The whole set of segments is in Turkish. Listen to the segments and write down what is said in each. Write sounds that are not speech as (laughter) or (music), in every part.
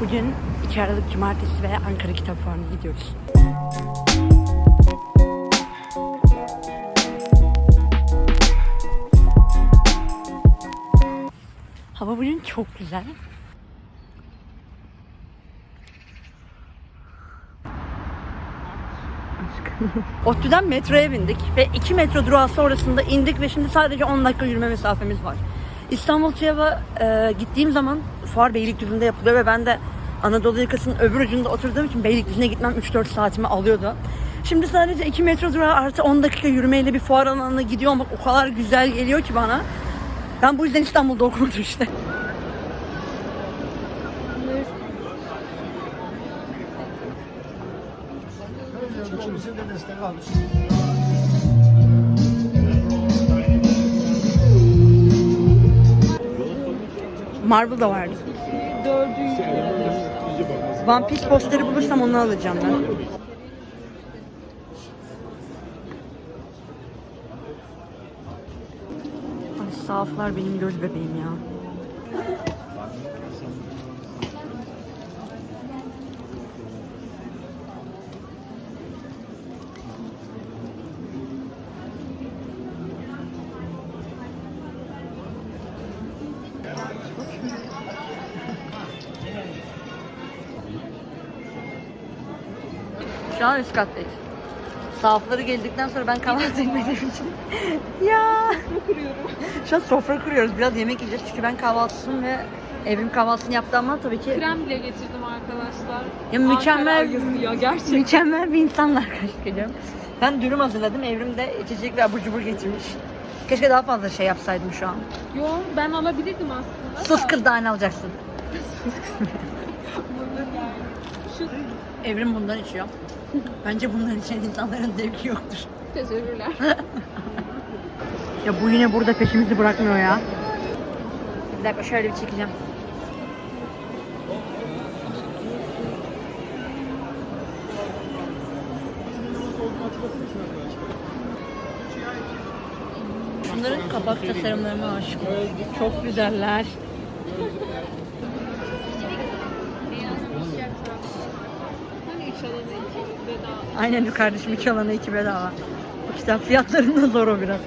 Bugün 2 Aralık Cumartesi ve Ankara Kitap Fuarı'na gidiyoruz. Hava bugün çok güzel. ODTÜ'den metroya bindik ve 2 metro durağı sonrasında indik ve şimdi sadece 10 dakika yürüme mesafemiz var. İstanbul TÜYAV'a e, gittiğim zaman fuar Beylikdüzü'nde yapılıyor ve ben de Anadolu yakasının öbür ucunda oturduğum için Beylikdüzü'ne gitmem 3-4 saatimi alıyordu. Şimdi sadece 2 metro durağı artı 10 dakika yürümeyle bir fuar alanına gidiyor olmak o kadar güzel geliyor ki bana. Ben bu yüzden İstanbul'da okumadım işte. Üçümüzün Marble da vardı. One Piece posteri bulursam onu alacağım ben. Ay sahaflar benim göz bebeğim ya. Şu an üst kattayız. Sahafları geldikten sonra ben kahvaltı etmediğim için. ya. Şu an sofra kuruyoruz. Biraz yemek yiyeceğiz çünkü ben kahvaltısını ve evim kahvaltısını yaptı ama tabii ki Krem bile getirdim arkadaşlar. Ya mükemmel- Ankara yazıyor gerçekten. mükemmel bir insanla karşılık ediyorum. Ben dürüm hazırladım. Evrim de içecek ve abur cubur getirmiş. Keşke daha fazla şey yapsaydım şu an. Yo ben alabilirdim aslında. Sus kız daha ne alacaksın? (laughs) Evrim bundan içiyor. Bence bundan içen insanların zevki yoktur. teşekkürler. Ya bu yine burada peşimizi bırakmıyor ya. Bir dakika şöyle bir çekeceğim. Bunların kapak tasarımlarına aşık. Çok güzeller. Alanı iki bedava. Aynen kardeşim iki alana iki bedava. Bu kitap fiyatlarında zor o biraz.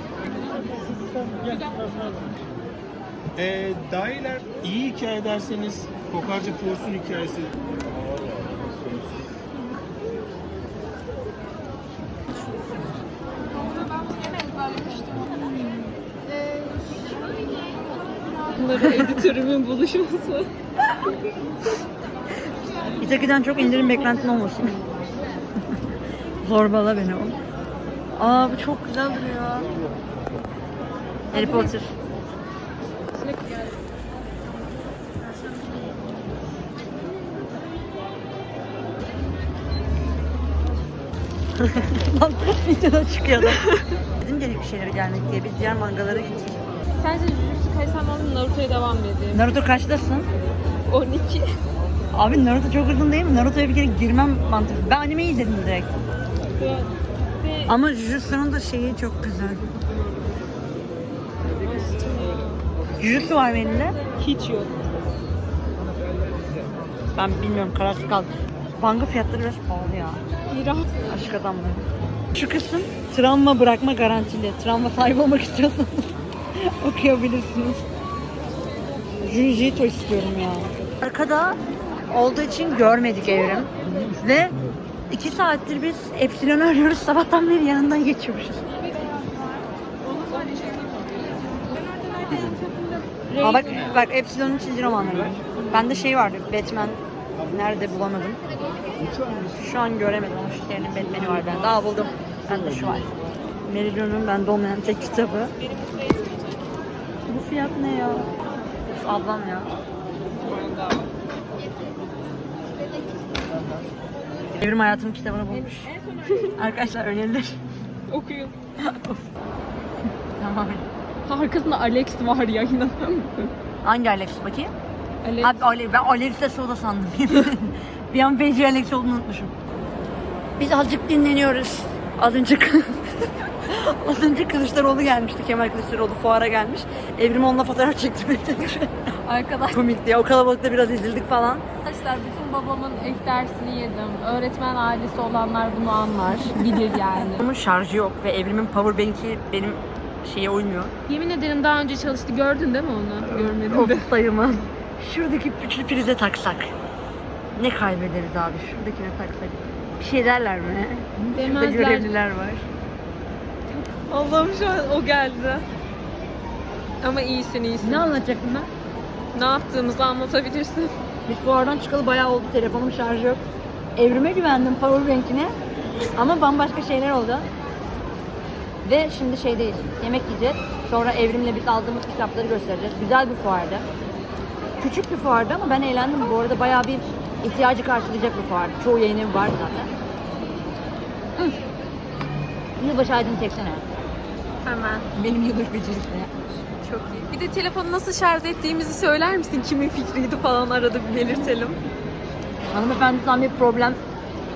Ee, dahiler iyi hikaye derseniz Kokarca Forsun hikayesi. Bunları editörümün buluşması. (laughs) İtaki'den çok indirim beklentin olmasın. (laughs) Zorbala beni o. Aa bu çok güzel duruyor. Harry Potter. (laughs) Lan videoda çıkıyordu. Dedim gerek bir şeylere gelmek diye biz diğer mangalara gittik. Sence Jujutsu Kaisen Naruto'ya devam mı edeyim? Naruto kaçtasın? 12. Abi Naruto çok uzun değil mi? Naruto'ya bir kere girmem mantıklı. Ben animeyi izledim direkt. Ama Jujutsu'nun da şeyi çok güzel. Jujutsu var benim de. hiç yok. Ben bilmiyorum kararsız kaldım. Manga fiyatları biraz pahalı ya. İğrenç. Aşk adamları. Şu kısım travma bırakma garantili. Travma sahibi olmak istiyorsanız (laughs) okuyabilirsiniz. Junji istiyorum ya. Arkada olduğu için görmedik evrim. Ve iki saattir biz Epsilon'u arıyoruz. Sabahtan beri yanından geçiyormuşuz. Aa, bak, bak Epsilon'un çizgi romanları var. Bende şey vardı, Batman. Nerede bulamadım. Şu an göremedim ama şu serinin Batman'i var bende. Aa buldum. Bende şu var. Meridion'un bende olmayan tek kitabı. Bu fiyat ne ya? Ablam ya. Evrim hayatım kitabını bulmuş. Arkadaşlar önerilir. Okuyun. (laughs) Tamam. Arkasında Alex var ya inanamıyorum. Hangi Alex bakayım? Alex. Abi Ale ben Alex'le Soda sandım. (laughs) bir an Benji Alex olduğunu unutmuşum. Biz azıcık dinleniyoruz. Az önce (laughs) (laughs) az önce Kılıçdaroğlu gelmişti. Kemal Kılıçdaroğlu fuara gelmiş. Evrim onunla fotoğraf çektirmeye çalışıyor. (laughs) Arkadaş. Komikti ya. O kalabalıkta biraz ezildik falan. arkadaşlar bütün babamın ek dersini yedim. Öğretmen ailesi olanlar bunu anlar. Bilir yani. Bunun (laughs) şarjı yok ve evrimin powerbank'i benim şeye uymuyor. Yemin ederim daha önce çalıştı. Gördün değil mi onu? Görmedim de. Of sayımı. Şuradaki üçlü prize taksak. Ne kaybederiz abi şuradakine taksak. Bir şey derler mi? Şurada Demezler. görevliler var. Allah'ım şu an o geldi. Ama iyisin iyisin. Ne anlatacaktım ben? Ne yaptığımızı anlatabilirsin. Biz fuardan çıkalı bayağı oldu. Telefonum şarjı yok. Evrime güvendim powerbank'ine. Ama bambaşka şeyler oldu. Ve şimdi şeydeyiz. Yemek yiyeceğiz. Sonra evrimle biz aldığımız kitapları göstereceğiz. Güzel bir fuardı. Küçük bir fuardı ama ben eğlendim. Bu arada bayağı bir ihtiyacı karşılayacak bir fuardı. Çoğu yayın evi var zaten. Yılbaşı aydın çeksene. Hemen. Benim yılbaşı becerisine. Çok iyi. Bir de telefonu nasıl şarj ettiğimizi söyler misin? Kimin fikriydi falan arada bir belirtelim. Hanımefendi tam bir problem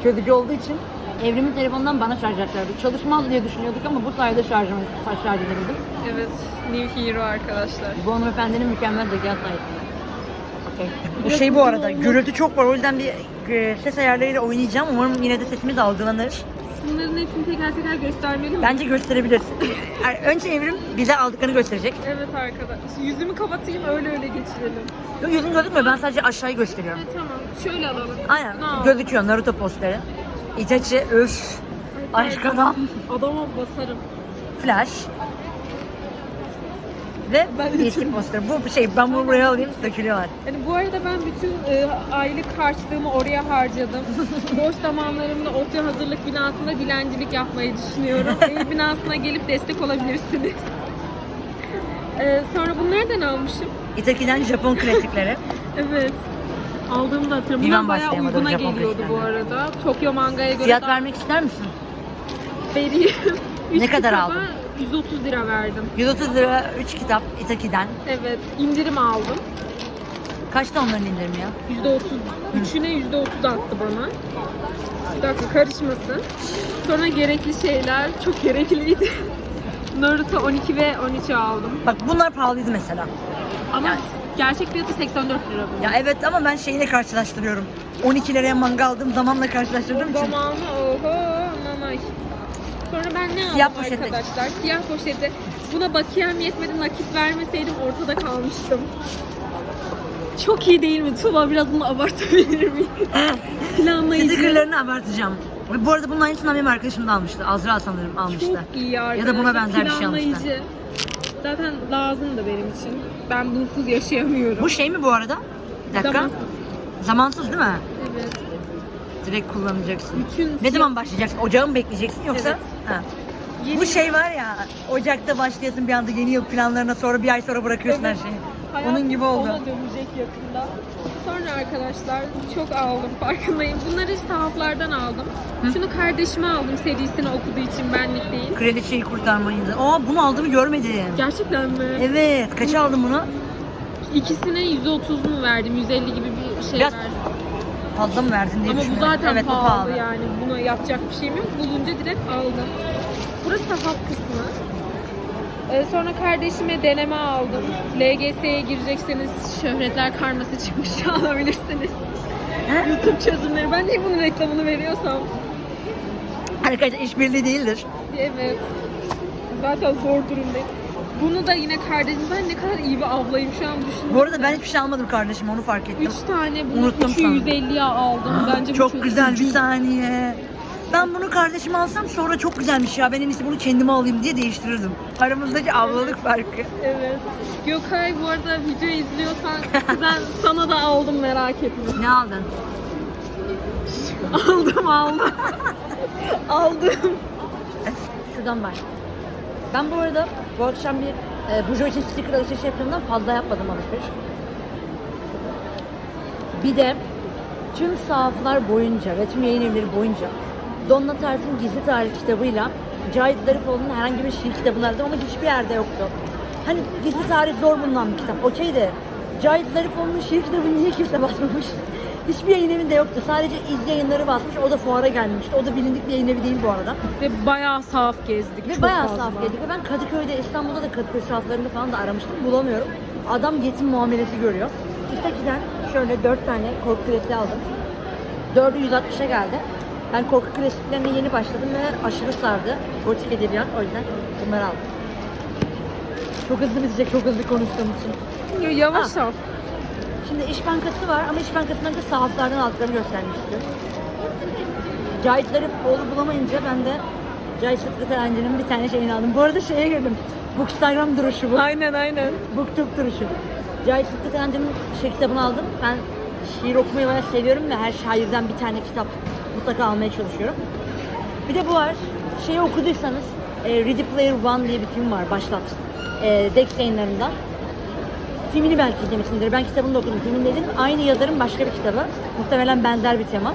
çözücü olduğu için evrimin telefonundan bana şarj edeceklerdi. Çalışmaz diye düşünüyorduk ama bu sayede şarjımı şarj edebildim. Evet. New Hero arkadaşlar. Bu hanımefendinin mükemmel zeka sayesinde. Okay. Bu şey bu arada gürültü çok var o yüzden bir e, ses ayarlarıyla oynayacağım. Umarım yine de sesimiz algılanır. Bunların hepsini teker teker göstermeli mi? Bence gösterebilirsin. Yani Önce evrim bize aldıklarını gösterecek. Evet arkadaş. Yüzümü kapatayım öyle öyle geçirelim. Yok, Yüzün gözükmüyor ben sadece aşağıyı gösteriyorum. Evet tamam. Şöyle alalım. Aynen Aa. gözüküyor Naruto posteri. Itachi öf. Aşk adam. Adama basarım. Flash. De eski poster. Bu şey ben bunu buraya alayım dökülüyorlar. Hani bu arada ben bütün e, aylık harçlığımı oraya harcadım. (laughs) Boş zamanlarımda ODTÜ hazırlık binasında dilencilik yapmayı düşünüyorum. (laughs) Ev binasına gelip destek olabilirsiniz. E, sonra bunu nereden almışım? Itaki'den Japon klasikleri. (laughs) Evet. Aldığımda hatırlıyorum. Bunlar bayağı başlayamadım uyguna Japon geliyordu bu arada. Tokyo mangaya göre Fiyat daha vermek ister misin? vereyim. Üç Ne kadar kitaba aldın? 130 lira verdim. 130 lira 3 kitap Itaki'den. Evet. indirim aldım. Kaçta onların indirimi ya? %30. Üçüne %30 attı bana. Bir dakika karışmasın. Sonra gerekli şeyler çok gerekliydi. (laughs) Naruto 12 ve 13'ü aldım. Bak bunlar pahalıydı mesela. Ama Yani- gerçek fiyatı 84 lira bu. Ya evet ama ben şeyle karşılaştırıyorum. 12 liraya manga aldığım zamanla karşılaştırdığım için. Zamanı oho nanay. Sonra ben ne aldım Siyah poşeti. arkadaşlar? Siyah poşeti. Buna bakiyem yetmedi nakit vermeseydim ortada kalmıştım. Çok iyi değil mi? Tuğba biraz bunu abartabilir miyim? (laughs) Planlayıcı. Stickerlarını abartacağım. Ve bu arada bunun aynısından benim arkadaşım da almıştı. Azra sanırım almıştı. Çok iyi Ya da buna arkadaşlar. benzer bir şey almışlar. Planlayıcı. Zaten lazım da benim için. Ben bunsuz yaşayamıyorum. Bu şey mi bu arada? Bir dakika. Zamansız. Zamansız değil mi? Evet. Direkt kullanacaksın. Bütün Ne zaman başlayacaksın? Ocağı mı bekleyeceksin yoksa? Evet. Ha. Yeni- Bu şey var ya, Ocak'ta başlayasın bir anda yeni yıl planlarına sonra bir ay sonra bırakıyorsun Evet. her şeyi. Hayat Onun gibi oldu. Ona dönecek yakında. Sonra arkadaşlar çok aldım (laughs) farkındayım. Bunları sahaflardan aldım. Şunu kardeşime aldım serisini okuduğu için benlik değil. Kraliçeyi kurtarmayı da. Aa bunu aldığımı görmedim. Gerçekten mi? Evet. Kaça aldın bunu? İkisine 130 mu verdim? 150 gibi bir şey Biraz verdim. Fazla mı verdin diye Ama bu düşünüyorum. zaten evet, bu pahalı, yani. Buna yapacak bir şeyim yok. Bulunca direkt aldım. Burası sahaf kısmı. Ee, sonra kardeşime deneme aldım. LGS'ye girecekseniz şöhretler karması çıkmış (laughs) alabilirsiniz. He? YouTube çözümleri. Ben niye bunun reklamını veriyorsam? Arkadaşlar işbirliği değildir. Evet. Zaten zor durumdayım. Bunu da yine kardeşim. Ben ne kadar iyi bir ablayım şu an düşünüyorum. Bu arada ben hiçbir şey almadım kardeşim onu fark ettim. 3 tane bunu Unuttum 3'ü sana. 150'ye aldım. Bence bu çok güzel bir saniye. Ben bunu kardeşime alsam sonra çok güzelmiş ya. Ben en iyisi bunu kendime alayım diye değiştirirdim. Aramızdaki ablalık farkı. Evet. Gökay bu arada video izliyorsan ben (laughs) sana da aldım merak etme. Ne aldın? (laughs) Aldım aldım. (laughs) aldım. Şuradan bak. Ben bu arada bu akşam bir e, Bujo için sticker alışveriş yaptığımdan fazla yapmadım alışveriş. Bir de tüm sahaflar boyunca ve tüm yayın evleri boyunca Donna Tart'ın Gizli Tarih kitabıyla Cahit Zarifoğlu'nun herhangi bir şiir kitabını aradım ama hiçbir yerde yoktu. Hani Gizli Tarih zor bulunan bir kitap, okey de Cahit Zarifoğlu'nun şiir kitabını niye kimse basmamış? Hiçbir yayın evinde yoktu. Sadece iz yayınları basmış. O da fuara gelmişti. O da bilindik bir yayın evi değil bu arada. Ve bayağı sahaf gezdik. Ve çok bayağı fazla. saf geldik. Ve ben Kadıköy'de, İstanbul'da da Kadıköy sahaflarında falan da aramıştım. Bulamıyorum. Adam yetim muamelesi görüyor. Kentucky'den şöyle 4 tane korku klasiği aldım. 4'ü 160'a geldi. Ben korku klasiklerine yeni başladım ve aşırı sardı. Gotik edebiyat o yüzden bunları aldım. Çok hızlı bitecek, çok hızlı konuştuğum için. Yavaş ol. Şimdi İş Bankası var ama İş Bankası'ndan da sahaflardan aldıklarını göstermek istiyorum. Cahit Larifoğlu bulamayınca ben de Cahit Sıtkı Tarancı'nın bir tane şeyini aldım. Bu arada şeye girdim. Bookstagram duruşu bu. Aynen aynen. Booktube duruşu. Cahit Sıtkı Tarancı'nın şey kitabını aldım. Ben şiir okumayı bayağı seviyorum ve her şairden bir tane kitap mutlaka almaya çalışıyorum. Bir de bu var. Şeyi okuduysanız e, Ready Player One diye bir film var. Başlat. E, Dex yayınlarından. Filmini belki izlemişsindir. Ben kitabını da okudum. Filmin dedim. Aynı yazarın başka bir kitabı. Muhtemelen benzer bir tema.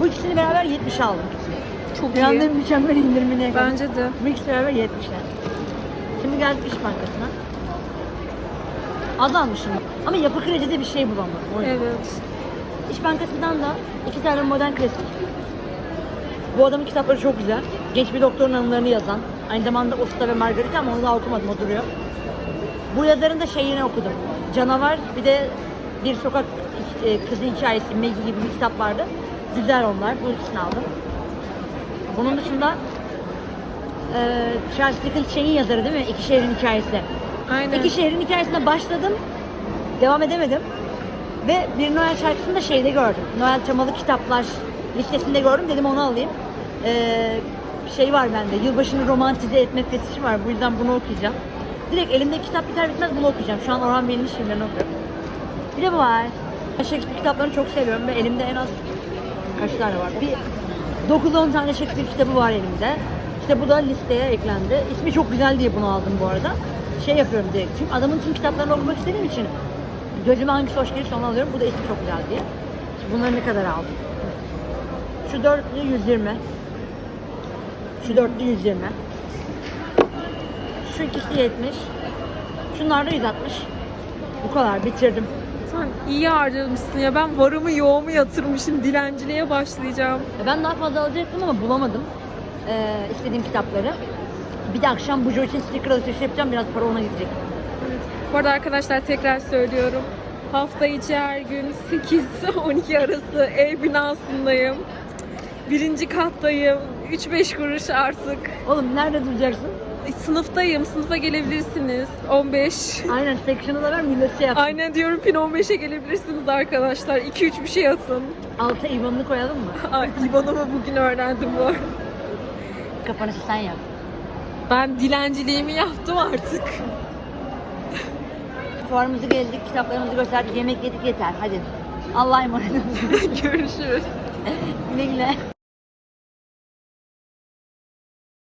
Bu ikisini beraber 70 aldım. Çok Dünyanın iyi. mükemmel indirimine yakaladım. Bence de. Bu ikisi beraber 70'ler. Şimdi geldik İş Bankası'na. Az almışım. Ama yapı kredide bir şey bulamadım. O yüzden. Evet. İş Bankası'ndan da iki tane modern klasik. Bu adamın kitapları çok güzel. Genç bir doktorun anılarını yazan. Aynı zamanda Usta ve Margarita ama onu daha okumadım, o duruyor. Bu yazarın da şeyini okudum. Canavar, bir de Bir Sokak e, Kızı Hikayesi, Maggie gibi bir kitap vardı. Güzel onlar, bu ikisini aldım. Bunun dışında e, Charles Dickens şeyin yazarı değil mi? İki Şehrin Hikayesi. Aynen. İki şehrin hikayesine başladım. Devam edemedim. Ve bir Noel şarkısını da şeyde gördüm. Noel temalı kitaplar listesinde gördüm. Dedim onu alayım. Ee, şey var bende. Yılbaşını romantize etme fetişi var. Bu yüzden bunu okuyacağım. Direkt elimde kitap biter bitmez bunu okuyacağım. Şu an Orhan Veli'nin şiirlerini okuyorum. Bir de bu var. Shakespeare kitaplarını çok seviyorum ve elimde en az kaç tane var? Bir 9-10 tane Shakespeare kitabı var elimde. İşte bu da listeye eklendi. İsmi çok güzel diye bunu aldım bu arada. Şey yapıyorum direkt. Çünkü adamın tüm kitaplarını okumak istediğim için gözüme hangisi hoş gelirse onu alıyorum. Bu da ismi çok güzel diye. Şimdi bunları ne kadar aldım? Şu dörtlü 120. Şu dörtlü 120. Şu ikisi 70. Şunlar da 160. Bu kadar bitirdim. Sen iyi harcamışsın ya. Ben varımı yoğumu yatırmışım. Dilenciliğe başlayacağım. Ya Ben daha fazla alacaktım ama bulamadım. Ee, istediğim kitapları. Bir de akşam Bujo için sticker alışverişi yapacağım. Biraz para ona gidecek. Bu arada arkadaşlar tekrar söylüyorum. Hafta içi her gün 8-12 arası ev binasındayım. Birinci kattayım. 3-5 kuruş artık. Oğlum nerede duracaksın? Sınıftayım. Sınıfa gelebilirsiniz. 15. Aynen section'ı da ver millet şey yapsın. Aynen diyorum pin 15'e gelebilirsiniz arkadaşlar. 2-3 bir şey atın. Alta IBAN'ını koyalım mı? (laughs) Ay İban'ımı bugün öğrendim bu arada. Kapanışı sen yap. Ben dilenciliğimi yaptım artık. Fuarımızı geldik, kitaplarımızı gösterdik, yemek yedik yeter. Hadi. Allah'a emanet olun. (laughs) Görüşürüz. (laughs) güle güle.